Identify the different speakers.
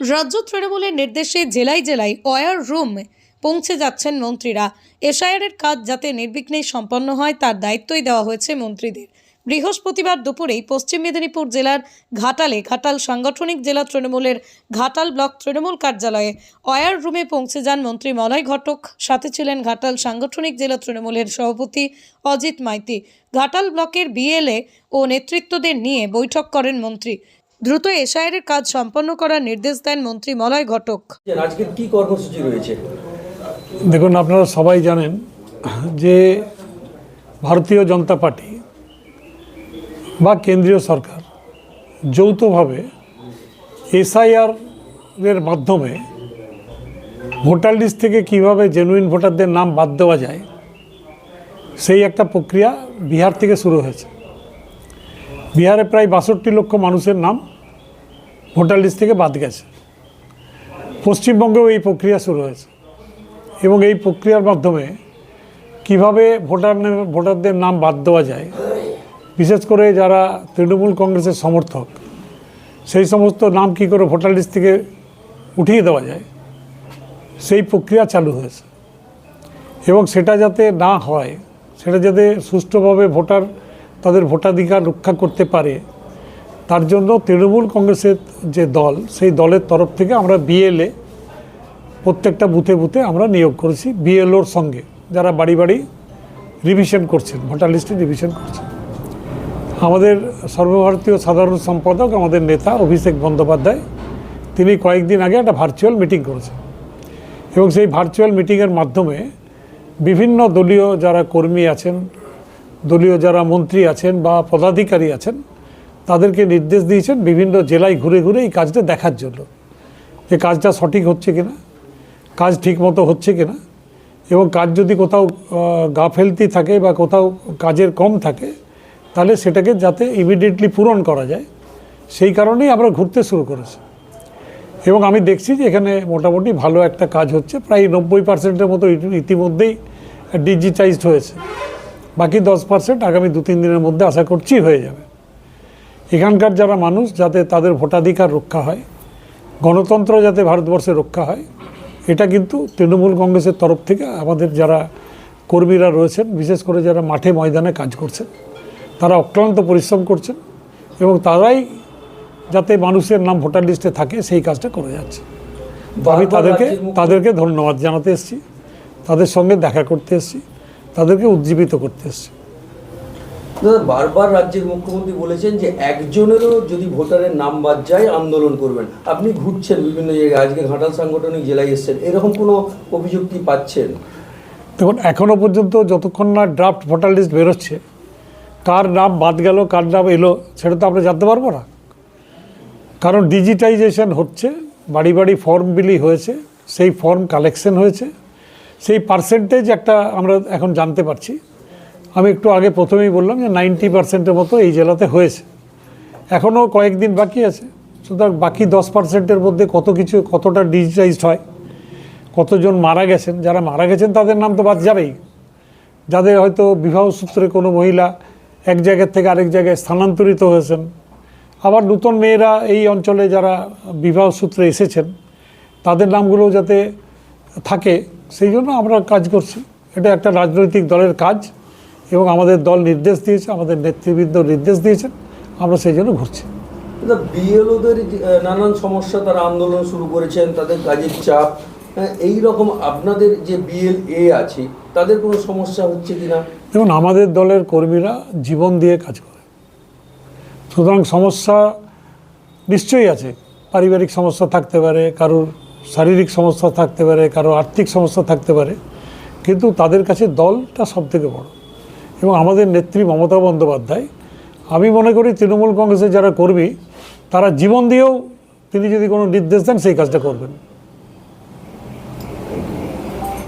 Speaker 1: রাজ্য তৃণমূলের নির্দেশে জেলায় জেলায় ওয়ার রুম পৌঁছে যাচ্ছেন মন্ত্রীরা। এসআইআরের কাজ যাতে নির্বিঘ্নে সম্পন্ন হয়, তার দায়িত্বই দেওয়া হয়েছে মন্ত্রীদের। বৃহস্পতিবার দুপুরেই পশ্চিম মেদিনীপুর জেলার ঘাটালে ঘাটাল সাংগঠনিক জেলা তৃণমূলের ঘাটাল ব্লক তৃণমূল কার্যালয়ে অয়ার রুমে পৌঁছে যান মন্ত্রী মলয় ঘটক। সাথে ছিলেন ঘাটাল সাংগঠনিক জেলা তৃণমূলের সভাপতি অজিত মাইতি। ঘাটাল ব্লকের বিএলএ ও নেতৃত্বদের নিয়ে বৈঠক করেন মন্ত্রী। দ্রুত এসআইআরের কাজ সম্পন্ন করার নির্দেশ দেন মন্ত্রী মলয় ঘটক।
Speaker 2: কি কর্মসূচি রয়েছে?
Speaker 3: দেখুন আপনারা সবাই জানেন যে ভারতীয় জনতা পার্টি বা কেন্দ্রীয় সরকার যৌথভাবে এসআইআর এর মাধ্যমে ভোটার লিস্ট থেকে কীভাবে জেনুইন ভোটারদের নাম বাদ দেওয়া যায় সেই একটা প্রক্রিয়া বিহার থেকে শুরু হয়েছে। বিহারে প্রায় বাষট্টি লক্ষ মানুষের নাম ভোটার লিস্ট থেকে বাদ গেছে। পশ্চিমবঙ্গেও এই প্রক্রিয়া শুরু হয়েছে এবং এই প্রক্রিয়ার মাধ্যমে কীভাবে ভোটার ভোটারদের নাম বাদ দেওয়া যায়, বিশেষ করে যারা তৃণমূল কংগ্রেসের সমর্থক, সেই সমস্ত নাম কি করে ভোটার লিস্ট থেকে উঠিয়ে দেওয়া যায়, সেই প্রক্রিয়া চালু হয়েছে। এবং সেটা যাতে না হয়, সেটা যাতে সুষ্ঠুভাবে ভোটার, তাদের ভোটাধিকার রক্ষা করতে পারে তার জন্য তৃণমূল কংগ্রেসের যে দল, সেই দলের তরফ থেকে আমরা বিএলএ প্রত্যেকটা বুথে বুথে আমরা নিয়োগ করেছি বিএলওর সঙ্গে। যারা বাড়ি বাড়ি রিভিশন করছেন, ভোটার লিস্টে রিভিশন করছেন। আমাদের সর্বভারতীয় সাধারণ সম্পাদক, আমাদের নেতা অভিষেক বন্দ্যোপাধ্যায়, তিনি কয়েকদিন আগে একটা ভার্চুয়াল মিটিং করেছেন। এবং সেই ভার্চুয়াল মিটিংয়ের মাধ্যমে বিভিন্ন দলীয় যারা কর্মী আছেন, দলীয় যারা মন্ত্রী আছেন বা পদাধিকারী আছেন তাদেরকে নির্দেশ দিয়েছেন বিভিন্ন জেলায় ঘুরে ঘুরে এই কাজটা দেখার জন্য। যে কাজটা সঠিক হচ্ছে কিনা, কাজ ঠিক মতো হচ্ছে কিনা, এবং কাজ যদি কোথাও গাফেলতি থাকে বা কোথাও কাজের কম থাকে, তাহলে সেটাকে যাতে ইমিডিয়েটলি পূরণ করা যায়। সেই কারণেই আমরা ঘুরতে শুরু করেছি। এবং আমি দেখছি যে এখানে মোটামুটি ভালো একটা কাজ হচ্ছে, প্রায় নব্বই পার্সেন্টের মতো ইতিমধ্যেই ডিজিটাইজড হয়েছে। বাকি দশ পার্সেন্ট আগামী দু তিন দিনের মধ্যে আশা করছি হয়ে যাবে। এখানকার যারা মানুষ যাতে তাদের ভোটাধিকার রক্ষা হয় গণতন্ত্র যাতে ভারতবর্ষে রক্ষা হয় এটা কিন্তু তৃণমূল কংগ্রেসের তরফ থেকে আমাদের যারা কর্মীরা রয়েছেন বিশেষ করে যারা মাঠে ময়দানে কাজ করছেন তারা অক্লান্ত পরিশ্রম করছেন এবং তারাই যাতে মানুষের নাম ভোটার লিস্টে থাকে সেই কাজটা করে যাচ্ছে। আমি তাদেরকে তাদেরকে ধন্যবাদ জানাতে এসেছি। তাদের সঙ্গে দেখা করতে এসেছি। তাদেরকে উজ্জীবিত করতে এসেছি।
Speaker 2: বারবার রাজ্যের মুখ্যমন্ত্রী বলেছেন যে একজনেরও যদি ভোটারের নাম বাদ যায়, আন্দোলন করবেন। আপনি ঘুরছেন বিভিন্ন জায়গায়, আজকে ঘাটাল সাংগঠনিক জেলায় এসেছেন। এরকম কোনো অভিযোগ কি পাচ্ছেন?
Speaker 3: দেখুন এখনও পর্যন্ত যতক্ষণ না ড্রাফট ভোটার লিস্ট বেরোচ্ছে, কার নাম বাদ গেল, কার নাম এলো, সেটা তো আমরা জানতে পারব না। কারণ ডিজিটাইজেশন হচ্ছে, বাড়ি বাড়ি ফর্ম বিলি হয়েছে, সেই ফর্ম কালেকশন হয়েছে, সেই পার্সেন্টেজ একটা আমরা এখন জানতে পারছি। আমি একটু আগে প্রথমেই বললাম যে নাইনটি পার্সেন্টের মতো এই জেলাতে হয়েছে। এখনও কয়েকদিন বাকি আছে। সুতরাং বাকি দশ পার্সেন্টের মধ্যে কত কিছু, কতটা ডিজিটাইজড হয়, কতজন মারা গেছেন, যারা মারা গেছেন তাদের নাম তো বাদ যাবেই। যাদের হয়তো বিবাহ সূত্রে কোনো মহিলা এক জায়গা থেকে আরেক জায়গায় স্থানান্তরিত হয়েছেন, আবার নতুন মেয়েরা এই অঞ্চলে যারা বিবাহ সূত্রে এসেছেন, তাদের নামগুলো যাতে থাকে, সেই জন্য আমরা কাজ করছি। এটা একটা রাজনৈতিক দলের কাজ। এবং আমাদের দল নির্দেশ দিয়েছে আমাদের নেতৃবৃন্দ নির্দেশ দিয়েছেন আমরা সেই জন্য ঘুরছি।
Speaker 2: বিএলওদের নানান সমস্যা তারা আন্দোলন শুরু করেছেন তাদের কাজের চাপ হ্যাঁ, এই রকম আপনাদের যে বিএল এ আছে তাদের কোনো সমস্যা হচ্ছে কিনা?
Speaker 3: দেখুন আমাদের দলের কর্মীরা জীবন দিয়ে কাজ করে। সুতরাং সমস্যা নিশ্চয়ই আছে। পারিবারিক সমস্যা থাকতে পারে কারোর শারীরিক সমস্যা থাকতে পারে কারও আর্থিক সমস্যা থাকতে পারে কিন্তু তাদের কাছে দলটা সব থেকে বড়। এবং আমাদের নেত্রী মমতা বন্দ্যোপাধ্যায়, আমি মনে করি তৃণমূল কংগ্রেসের যারা কর্মী, তারা জীবন দিয়েও তিনি যদি কোনো নির্দেশ দেন, সেই কাজটা করবেন।